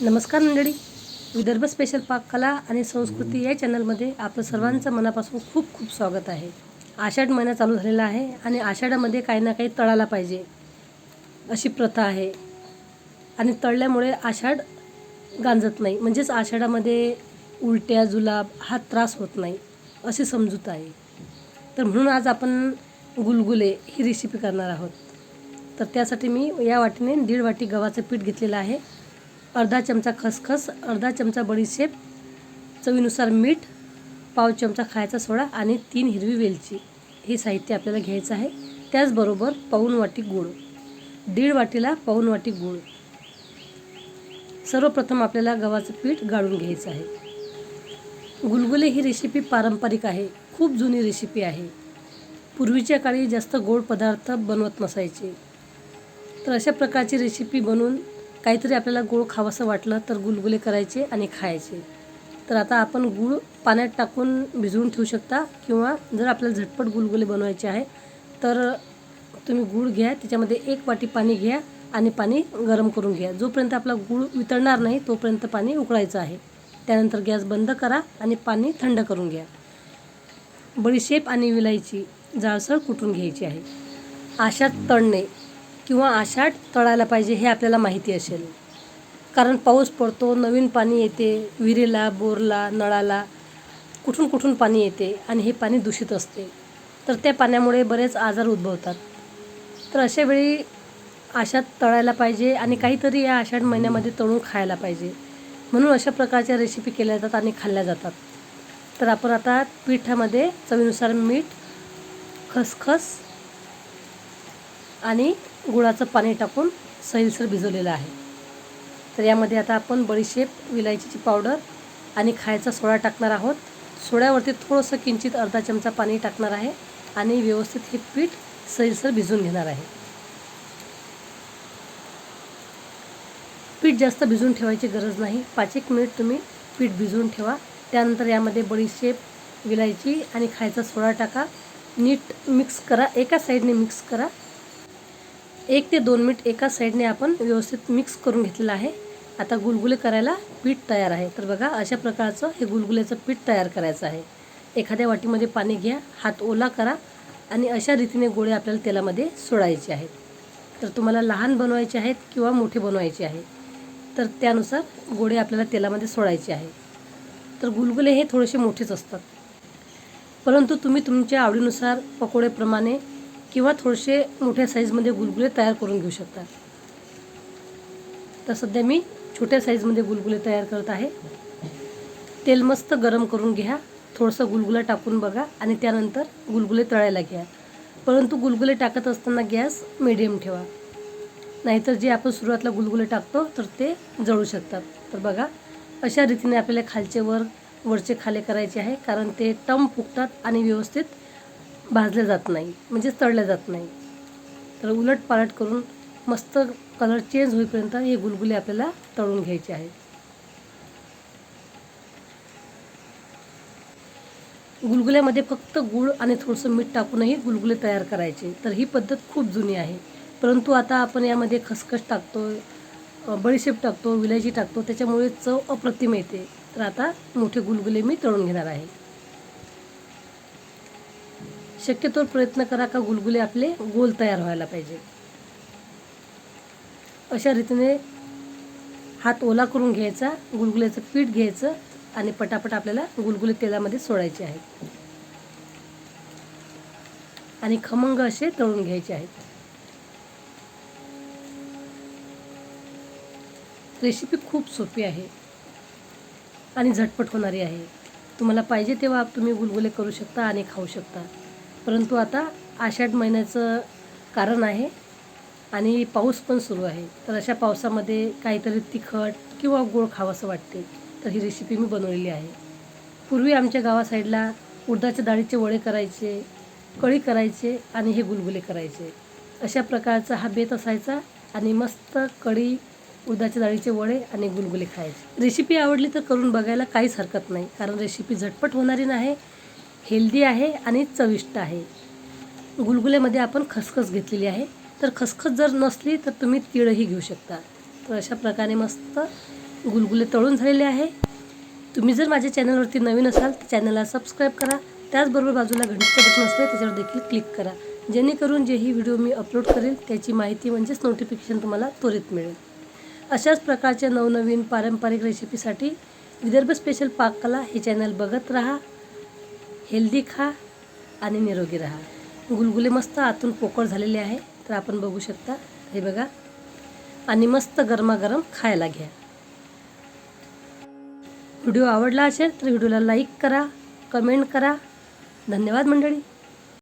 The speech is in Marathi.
नमस्कार मंडळी. विदर्भ स्पेशल पाककला आणि संस्कृती या चॅनलमध्ये आपलं सर्वांचं मनापासून खूप खूप स्वागत आहे. आषाढ महिना चालू झालेला आहे आणि आषाढामध्ये काही ना काही तळायला पाहिजे अशी प्रथा आहे. आणि तळल्यामुळे आषाढ गांजत नाही. म्हणजेच आषाढामध्ये उलट्या जुलाब हा त्रास होत नाही अशी समजूत आहे. तर म्हणून आज आपण गुलगुले ही रेसिपी करणार आहोत. तर त्यासाठी मी या वाटीने दीड वाटी गव्हाचं पीठ घेतलेलं आहे. अर्धा चमचा खसखस अर्धा चमचा बडीशेप चवीनुसार मीठ पाव चमचा खायचा सोडा आणि तीन हिरवी वेलची. हे साहित्य आपल्याला घ्यायचं आहे. त्याचबरोबर पाऊन वाटी गूळ. दीड वाटीला पाऊन वाटी गूळ. सर्वप्रथम आपल्याला गव्हाचं पीठ गाळून घ्यायचं आहे. गुलगुले ही रेसिपी पारंपरिक आहे. खूप जुनी रेसिपी आहे. पूर्वीच्या काळी जास्त गोड पदार्थ बनवत नसायचे. तर अशा प्रकारची रेसिपी बनवून काहीतरी आपल्याला गूळ खावंसं वाटलं तर गुलगुले करायचे आणि खायचे. तर आता आपण गूळ पाण्यात टाकून भिजवून ठेवू शकता किंवा जर आपल्याला झटपट गुलगुले बनवायचे आहे तर तुम्ही गूळ घ्या त्याच्यामध्ये एक वाटी पाणी घ्या आणि पाणी गरम करून घ्या. जोपर्यंत आपला गूळ वितळणार नाही तोपर्यंत पाणी उकळायचं आहे. त्यानंतर गॅस बंद करा आणि पाणी थंड करून घ्या. बडीशेप आणि विलायची जाळसळ कुटून घ्यायची आहे? अशा तळणे. किंवा आषाढ तळायला पाहिजे हे आपल्याला माहिती असेल. कारण पाऊस पडतो नवीन पाणी येते विहिरीला बोरला नळाला कुठून कुठून पाणी येते आणि हे पाणी दूषित असते. तर त्या पाण्यामुळे बरेच आजार उद्भवतात. तर अशा वेळी आषाढ तळायला पाहिजे आणि काहीतरी या आषाढ महिन्यामध्ये तळून खायला पाहिजे. म्हणून अशा प्रकारच्या रेसिपी केल्या जातात आणि खाल्ल्या जातात. तर आपण आता पिठामध्ये चवीनुसार मीठ खसखस आणि गुळाचं पाणी टाकून सैलसर भिजवलेलं आहे. तर यामध्ये आता आपण बडीशेप विलायचीची पावडर आणि खायचा सोडा टाकणार आहोत. सोड्यावरती थोडंसं किंचित अर्धा चमचा पाणी टाकणार आहे आणि व्यवस्थित हे पीठ सैलसर भिजून घेणार आहे. पीठ जास्त भिजून ठेवायची गरज नाही. पाच एक मिनिट तुम्ही पीठ भिजवून ठेवा. त्यानंतर यामध्ये बडीशेप विलायची आणि खायचा सोडा टाका. नीट मिक्स करा. एका साईडने मिक्स करा. एक ते दोन मिनिट एका साईडने आपण व्यवस्थित मिक्स करून घेतलेलं आहे. आता गुलगुले करायला पीठ तयार आहे. तर बघा अशा प्रकारचं हे गुलगुल्याचं पीठ तयार करायचं आहे. एखाद्या वाटीमध्ये पाणी घ्या हात ओला करा आणि अशा रीतीने गोळे आपल्याला तेलामध्ये सोडायचे आहेत. तर तुम्हाला लहान बनवायचे आहेत किंवा मोठे बनवायचे आहे तर त्यानुसार गोळे आपल्याला तेलामध्ये सोडायचे आहे. तर गुलगुले हे थोडेसे मोठेच असतात. परंतु तुम्ही तुमच्या आवडीनुसार पकोडेप्रमाणे किंवा थोडेसे मोठ्या साईजमध्ये गुलगुले तयार करून घेऊ शकता. तर सध्या मी छोट्या साईजमध्ये गुलगुले तयार करत आहे. तेल मस्त गरम करून घ्या. थोडंसं गुलगुला टाकून बघा आणि त्यानंतर गुलगुले तळायला घ्या. परंतु गुलगुले टाकत असताना गॅस मिडियम ठेवा. नाहीतर जे आपण सुरुवातीला गुलगुले टाकतो तर ते जळू शकतात. तर बघा अशा रीतीने आपल्याला खालचे वर वरचे खाले करायचे आहे कारण ते टम फुगतात आणि व्यवस्थित भाजल्या जात नाही म्हणजेच तळल्या जात नाही. तर उलट पालट करून मस्त कलर चेंज होईपर्यंत हे गुलगुले आपल्याला तळून घ्यायचे आहेत. गुलगुल्यामध्ये फक्त गूळ आणि थोडंसं मीठ टाकूनही गुलगुले तयार करायचे. तर ही पद्धत खूप जुनी आहे. परंतु आता आपण यामध्ये खसखस टाकतो बडीशेप टाकतो विलायची टाकतो त्याच्यामुळे चव अप्रतिम येते. तर आता मोठे गुलगुले मी तळून घेणार आहे. शक्यतो प्रयत्न करा का गुलगुले आपले गोल तयार व्हायला पाहिजे. अशा रीतीने हात ओला करून घ्यायचा गुलगुल्याचं पीठ घ्यायचं आणि पटापट आपल्याला गुलगुले तेलामध्ये सोडायचे आहेत. आणि खमंग असे तळून घ्यायचे आहेत. रेसिपी खूप सोपी आहे आणि झटपट होणारी आहे. तुम्हाला पाहिजे तेव्हा तुम्ही गुलगुले करू शकता आणि खाऊ शकता. परंतु आता आषाढ महिन्याचं कारण आहे आणि पाऊस पण सुरू आहे. तर अशा पावसामध्ये काहीतरी तिखट किंवा गोड खावंसं वाटते. तर ही रेसिपी मी बनवलेली आहे. पूर्वी आमच्या गावा साईडला उडदाच्या डाळीचे वडे करायचे कळी करायचे आणि हे गुलगुले करायचे. अशा प्रकारचा हा बेत असायचा आणि मस्त कढी उडदाच्या डाळीचे वडे आणि गुलगुले खायचे. रेसिपी आवडली तर करून बघायला काहीच हरकत नाही. कारण रेसिपी झटपट होणारी नाही हेल्दी आहे आणि चविष्ट आहे. गुलगुल्यामध्ये आपण खसखस घेतलेली आहे. तर खसखस जर नसली तर तुम्ही तिळही घेऊ शकता. तर अशा प्रकारे मस्त गुलगुले तळून झालेले आहे. तुम्ही जर माझ्या चॅनलवरती नवीन असाल तर चॅनलला सबस्क्राईब करा. त्याचबरोबर बाजूला घंटीचं बटन असते त्याच्यावर देखील क्लिक करा. जेणेकरून जेही व्हिडिओ मी अपलोड करेल त्याची माहिती म्हणजेच नोटिफिकेशन तुम्हाला त्वरित मिळेल. अशाच प्रकारच्या नवनवीन पारंपरिक रेसिपीसाठी विदर्भ स्पेशल पाककला हे चॅनल बघत राहा. हेल्दी खा आणि निरोगी राहा. गुलगुले मस्त आतून पोकळ झालेले आहे तर आपण बघू शकता. हे बघा. आणि मस्त गरमागरम खायला घ्या. व्हिडिओ आवडला असेल तर व्हिडिओला लाईक करा कमेंट करा. धन्यवाद मंडळी.